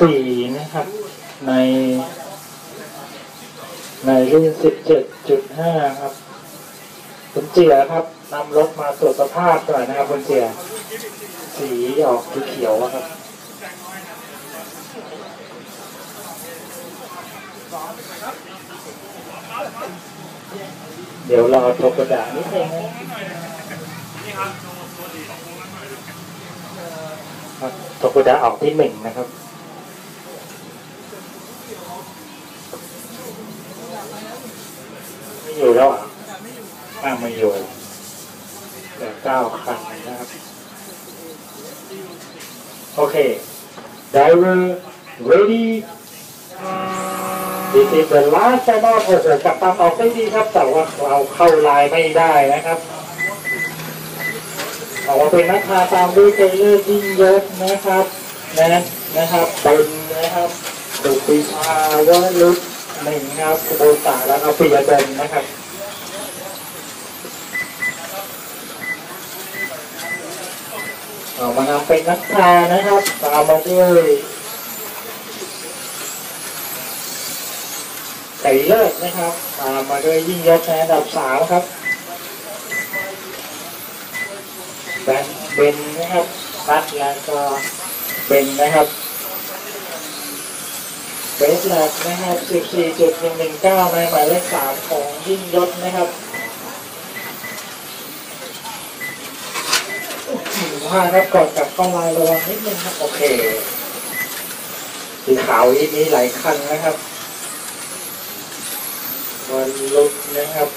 สี่นะครับ ใน ในรุ่นสิบเจ็ดจุดห้าครับคุณเจียครับนำรถมาตรวจสภาพหน่อยนะครับคุณเจียสีออกเขียวๆครับเดี๋ยวรอทบกระดาษนิดนึงนะครับทบกระดาษออกที่หนึ่งนะครับ ไม่อยู่แล้วอะ อ่าม่อยู่เหลือเก้าคันนะครับ โอเค driver ready this is the last time out โอ้โหกับตันออกได้ดีครับ แต่ว่าเราเข้าลายไม่ได้นะครับออกมาเป็นนักพาตามด้วยเจเลอร์ยิ่งยศนะครับนะนะครับเป็นนะครับดุปิชาวลุกหนึ่งครับคุโบตาแล้วก็ปิยดลนะครับ ออกมานำเป็นนักพานะครับ ตามมาด้วยไก่เลิศนะครับ ตามมาด้วยยิ่งยศในอันดับสามครับแบนเบนนะครับบัตแล้วก็เบนนะครับเบสแลกนะครับ 14.119 ในหมายเลขสามของยิ่งยศนะครับ ผ้าครับก่อนกลับเข้ามาระวังนิดนึงครับ โอเคสีขาวอีกนี้หลายคันนะครับวันลุกนะครับ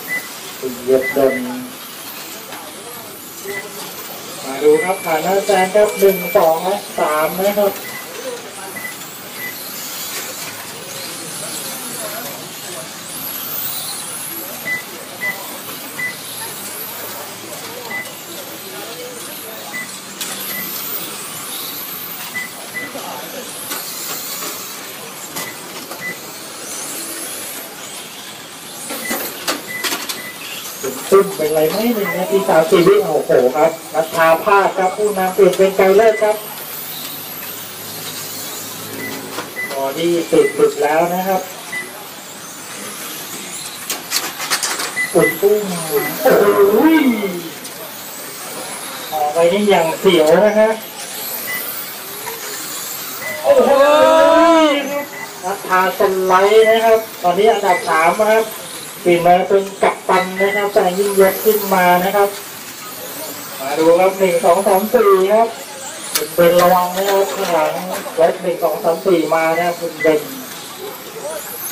คุณย็บดนมาดูครับผ่านหน้าแจงครับหนึ่งสองสามนะครับ ตึ้มเป็นไรไหมหนึ่งนาทีสามสี่วิโอ้โหครับนัทธาพาดครับผู้นำเปลี่ยนเป็นไกลเลิศครับบอดี้ติดฝึกแล้วนะครับปุ่นปุ้มโอ้ยออกไปนี่อย่างเสียวนะฮะโอ้โหนัทธาสไลด์นะครับ ตอนนี้อันดับสามนะครับปีนมาเป็นกัป ตันนะครับแต่ยิ่งยกขึ้นมานะครับ มาดูครับหนึ่งสองสามสี่ครับคุณเบนระวังนะครับข้างหลังรถหนึ่งสองสามสี่มานะครับคุณเบน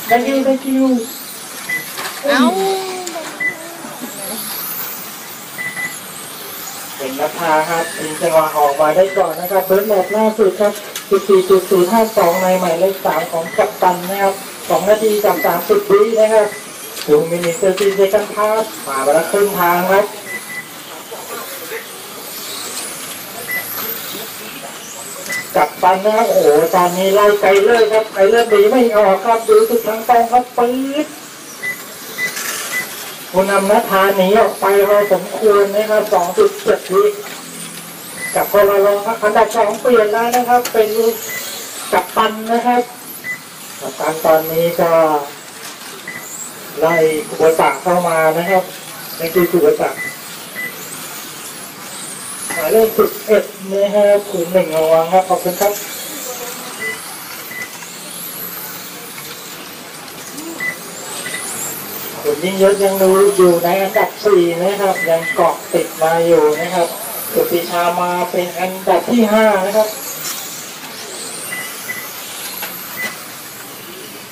thank you thank you เอ้าเป็นนักพาครับทีมจังหวะออกมาได้ก่อนนะครับเบิร์ดแมตช์ล่าสุดครับ14.052ในหมายเลข3ของกัปตันนะครับ2นาทีกับ30วินะครับ ถึงมินิเตอร์ซีเซกันพาสมาไปแล้วครึ่งทางครับกัปตันนะครับโอ้โหตอนนี้ไล่ไกลเลยครับไกลเลยหนีไม่ออกครับดูสุดทางตรงครับปื๊ดผู้นำนัทาหนีออกไปพอสมควรนะครับ2.7วิกับพลลงครับอันดับสองเปลี่ยนแล้วนะครับ เป็นกับปันนะครับกัปตันตอนนี้ก็ ไล่อุปสรรคเข้ามานะครับนั่นคืออุปสรรคหมายเลขสิบเอ็ดนะฮะศูนย์หนึ่งระวังครับขอบคุณครับคุณยิ่งยศยังดูอยู่ในอันดับสี่นะครับ ยังเกาะติดมาอยู่นะครับสุติชามาเป็นอันดับที่ห้านะครับ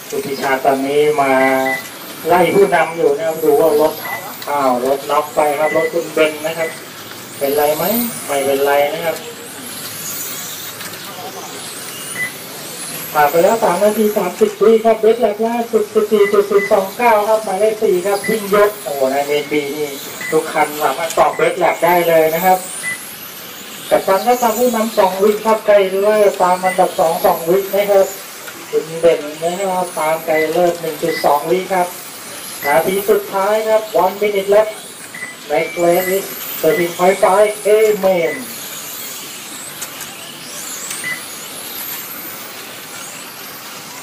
สุธิชาตอนนี้มา ไล่ผู้นำอยู่นะครับดูว่ารถอ้าวรถน็อกไปครับรถคุณเบนนะครับ เป็นไรไหมไม่เป็นไรนะครับผ่านไปแล้วสามนาทีสามสิบวิครับเบสแรกล่าสุดสิบสี่จุดศูนย์สองเก้าครับหมายเลขสี่ครับวิ่งยศโอ้โหในเมนบีนี่ทุกคันสามารถตอบเบสแรกได้เลยนะครับแต่ตอนก็ทำผู้นำสองวิครับไกลเลยตามอันดับสองสองวินะครับคุณเด่นนะครับตามไกลเลิศ1.2วิครับ นาทีสุดท้ายครับ one minute left next lane is 13.5 amen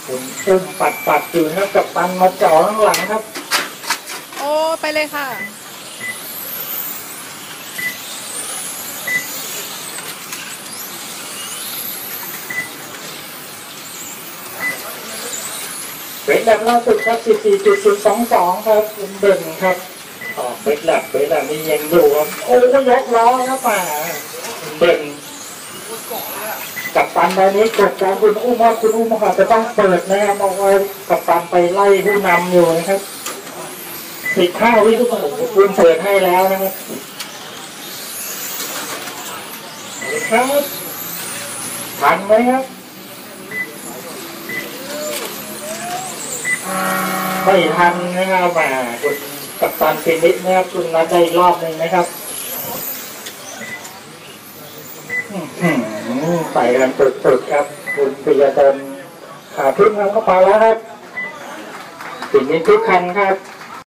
คุณอุ้มปัดปัดอยู่นะครับกับตันมาจ่อข้างหลังครับ โอ้ ไปเลยค่ะ เบรกแลบล่าสุดครับ14.022 ครับคุณเบิ่งครับออกเบรกแลบเบรกแลบนี่ยังอยู่ครับโอ้ยยกล้อครับป่าคุณเบิ่งกับตันตอนนี้กดการคุณอุ้มว่าคุณอุ้มค่ะจะต้องเปิดนะครับบอกว่ากับตันไปไล่ผู้นำอยู่นะครับสิบห้าวิทุกคนคุณเปิดให้แล้วนะครับเอาละครับทันไหมครับ ไม่ทันนะครับมคุณกับตันฟินิสนะครับคุณนัดได้อีกรอบหนึ่งนะครับอื้อหือใส่กันสุดๆครับ คุณปิยดลขาพึ่งครับก็ไปแล้วครับฟินิชทุกคันครับ